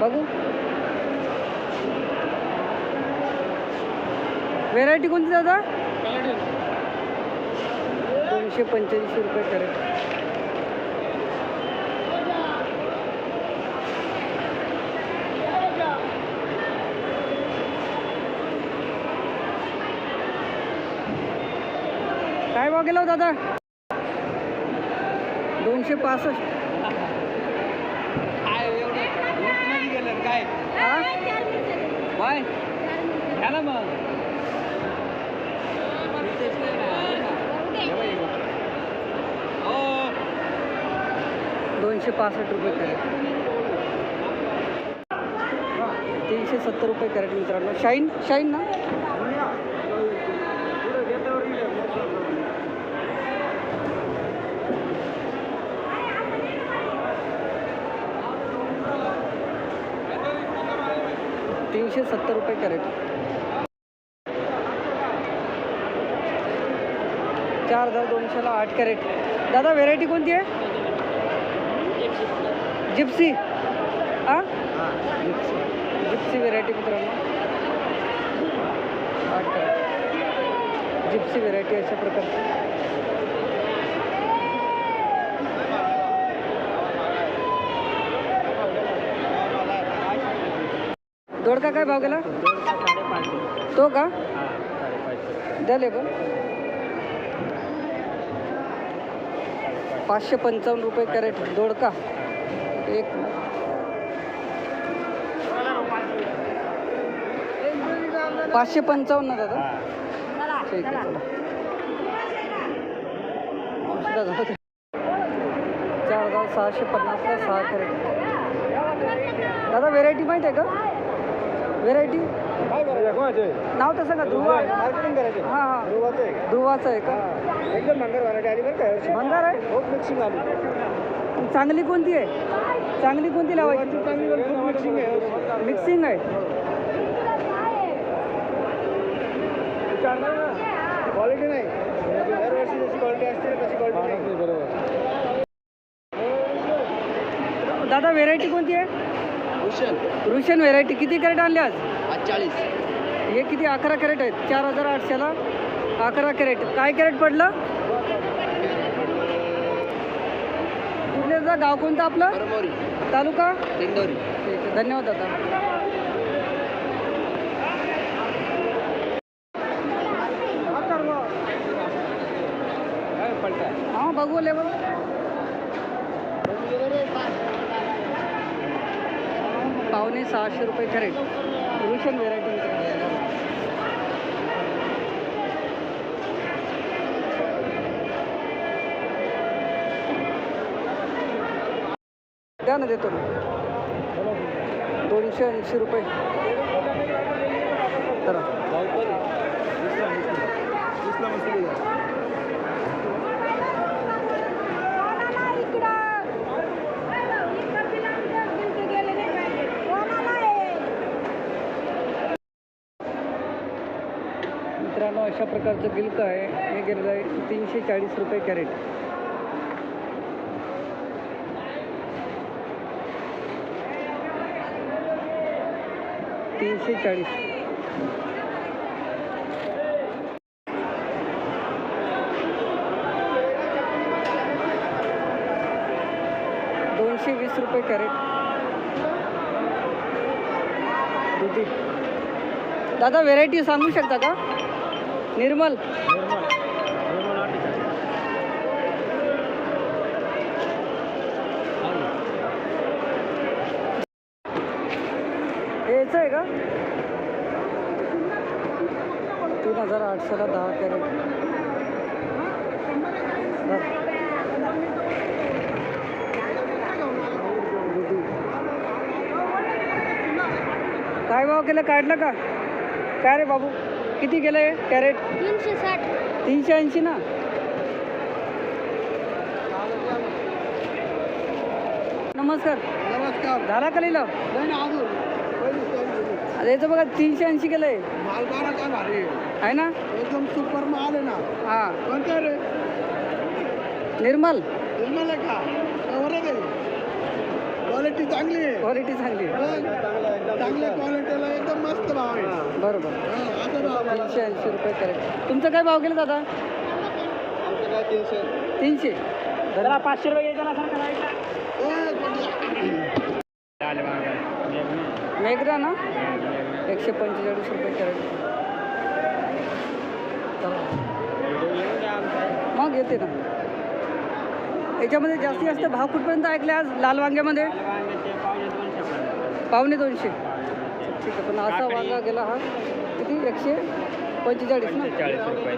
बघू. व्हेरायटी कोणती दादा? दोनशे पंच्याऐंशी रुपये कॅरेट काय भाव गेला हो दादा? दोनशे पासष्ट काय एवढं मध्ये गेलं काय बाय. घ्या ना मग. हो दोनशे पासष्ट रुपये कॅरेट. तीनशे सत्तर रुपये कॅरेट मित्रांनो. शाईन शाईन ना? तीनशे सत्तर रुपये कॅरेट. चार हज़ार दोनशेला आठ कॅरेट. दादा व्हेरायटी कोणती आहे? जिप्सी हाँ जिप्सी व्हेरायटी मित्रांनो. आठ कॅरेट. जिप्सी व्हेरायटी अशा प्रकारची. दोडका काय भाव गेला? तो का? द्या लेबल पाचशे पंचावन्न रुपये कॅरेट. दोडका एक पाचशे पंचावन्न दादा. ठीक आहे चार हजार सहाशे पन्नासला सहा कॅरेट. दादा व्हेरायटी माहीत आहे का? व्हेरायटी नाव तसं का ध्रुव. मार्केटिंग करायचे. हां हां. ध्रुवाचं आहे ध्रुवाचं आहे का? एकदम मंगळ व्हरायटी आली बरं का यावर्षी. भंगार आहे? खूप मिक्सिंग आली. चांगली कोणती आहे? चांगली कोणती लावायची? चांगली पण खूप मिक्सिंग आहे. यावर्षी. मिक्सिंग आहे विचारणार ना? क्वालिटी नाही. दरवर्षी जशी क्वालिटी असते तशी क्वालिटी नाही बरोबर. दादा व्हेरायटी कोणती आहे? भूषण रुशन व्हेरायटी किती कॅरेट आणले आज? आज चाळीस. हे किती? अकरा कॅरेट आहेत. चार हजार आठशेला अकरा कॅरेट. काय कॅरेट पडलं? कुठले दादा गाव कोणतं आपलं? परमोरी तालुका? दिंडोरी. ठीक आहे. धन्यवाद दादा. हां बघू लेवल पावणे सहाशे रुपये कॅरेट रुशन व्हेरायटी द्या ना देतो दोनशे ऐंशी रुपये. करा मित्रांनो अशा प्रकारचं गिल्क आहे. हे गेलेलं आहे तीनशे चाळीस रुपये कॅरेट. तीनशे चाळीस. दोनशे वीस रुपये कॅरेट. दुधी. दादा व्हेरायटी सांगू शकता का? निर्मल. यायचं आहे का? तीन हजार आठशेला दहा कॅरेट. काय भाव केलं? काढलं का? काय रे बाबू? किती गेलं हे कॅरेट? तीनशे साठ. तीनशे ऐंशी ना? नमस्कार. नमस्कार. झाला का लिहिलं नाही ना अजून. अरे याचं बघा तीनशे ऐंशी केलंय. माल बारा काय भारी? आहे. आहे ना? एकदम सुपर माल आहे ना. हां. कोणतं रे? निर्मल? निर्मल आहे का? कवर आहे क्वालिटी चांगली आहे. क्वालिटी चांगली आहे. चांगल्या क्वालिटीला भाव आहे. बरोबर. हा, तीनशे ऐंशी रुपये कॅरेट तुमचं काय भाव गेलं दादा? आमचं काय तीनशे. तीनशे त्याला पाचशे रुपये घ्यायचा ना मेघना ना? एकशे पंचेचाळीस रुपये कॅरेट मग येते ना. याच्यामध्ये जास्तीत जास्त भाव कुठपर्यंत ऐकले आज? लाल वांग्यामध्ये पावणे दोनशे. आहे पण असा वांगा गेला हा. किती? एकशे पंचेचाळीस ना? चाळीस रुपये.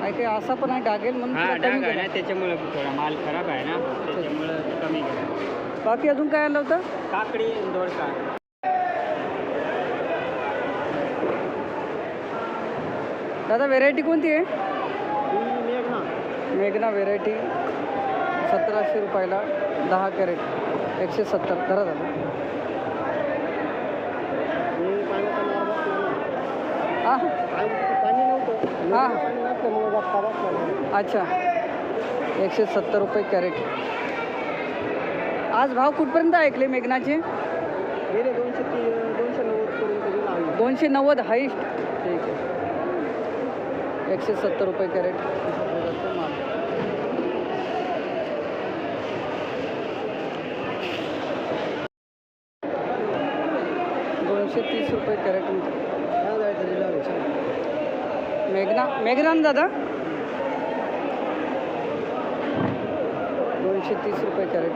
काय काय असा पण आहे डागेल म्हणून हा थोडा डाग कमी आहे ना केला. त्याच्यामुळे थोडा माल खराब आहे ना त्याच्यामुळं कमी बाकी अजून काय आलं होतं? काकडी दोडका. दादा व्हेरायटी कोणती आहे? मेघना. व्हेरायटी पाचशे रुपयाला दहा कॅरेट एकशे सत्तर धरा झाला. हां अच्छा. एकशे सत्तर रुपये कॅरेट. आज भाव कुठपर्यंत ऐकले मेघनाचे गेले दोनशे दोनशे नव्वद दोनशे नव्वद हाईस्ट. ठीक आहे एकशे सत्तर रुपये कॅरेट माल दोनशे तीस रुपये कॅरेट मेघना मेघना दादा? दोनशे तीस रुपये कॅरेट.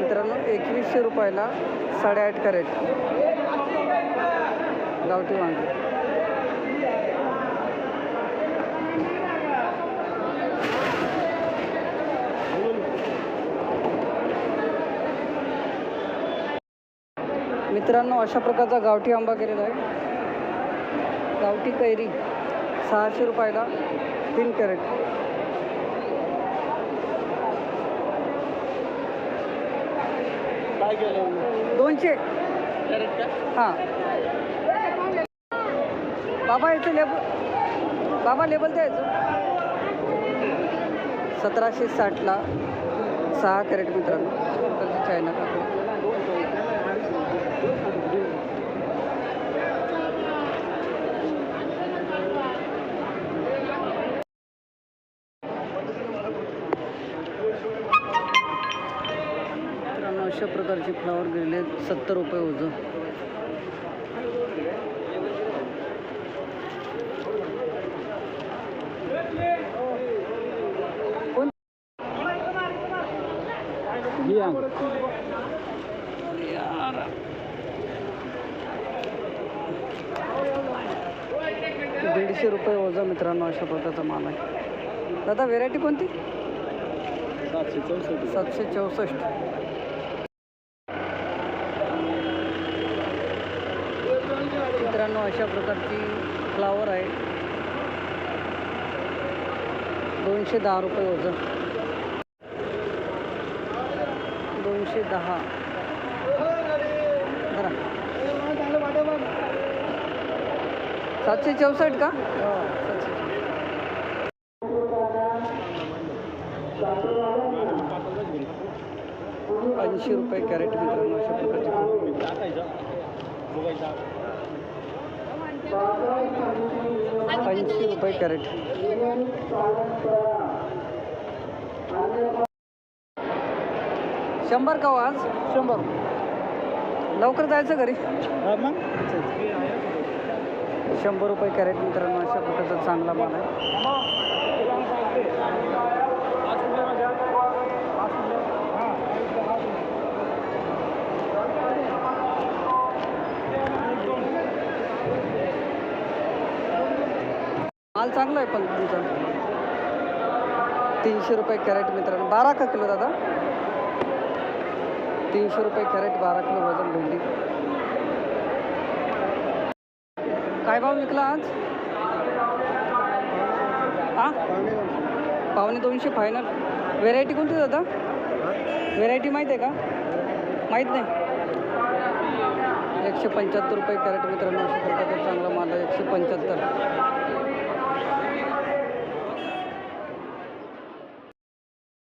मित्रांनो एकवीसशे रुपयाला साडेआठ कॅरेट. गावठी वांगे. मित्रांनो अशा प्रकारचा गावठी आंबा केलेला आहे. गावठी कैरी सहाशे रुपयाला तीन कॅरेट. दोनशे. हां. बाबा याचं लेबल बाबा लेबल द्यायचं. सतराशे साठला सहा कॅरेट मित्रांनो. चायना काकडी अशा प्रकारचे फ्लावर गेले सत्तर रुपये यार. दीडशे रुपये ओझं मित्रांनो अशा प्रकारचा माल आहे. दादा व्हेरायटी कोणती? सातशे चौसष्ट. सातशे चौसष्ट मित्रांनो अशा प्रकारची फ्लावर आहे. दोनशे दहा रुपये वजन. दोनशे दहा. सातशे चौसष्ट का? हो, ऐंशी रुपये कॅरेट मित्रांनो अशा प्रकारचे. ऐंशी रुपये कॅरेट. शंभर का आज? शंभर. लवकर जायचं घरी? मग? शंभर रुपये कॅरेट मित्रांनो अशा प्रकारचा चांगला माल आहे. माल चांगला आहे पण तुमचा. तीनशे रुपये कॅरेट मित्रांनो. बारा का किलो दादा? तीनशे रुपये कॅरेट बारा किलो वजन भेंडी. काय भाव विकला आज? हा? पावणे दोनशे फायनल व्हेरायटी कोणती दादा? व्हेरायटी माहीत आहे का? माहीत नाही? एकशे पंच्याहत्तर रुपये कॅरेट मित्रांनो. अशा प्रकारचा चांगला माल आहे. एकशे पंच्याहत्तर.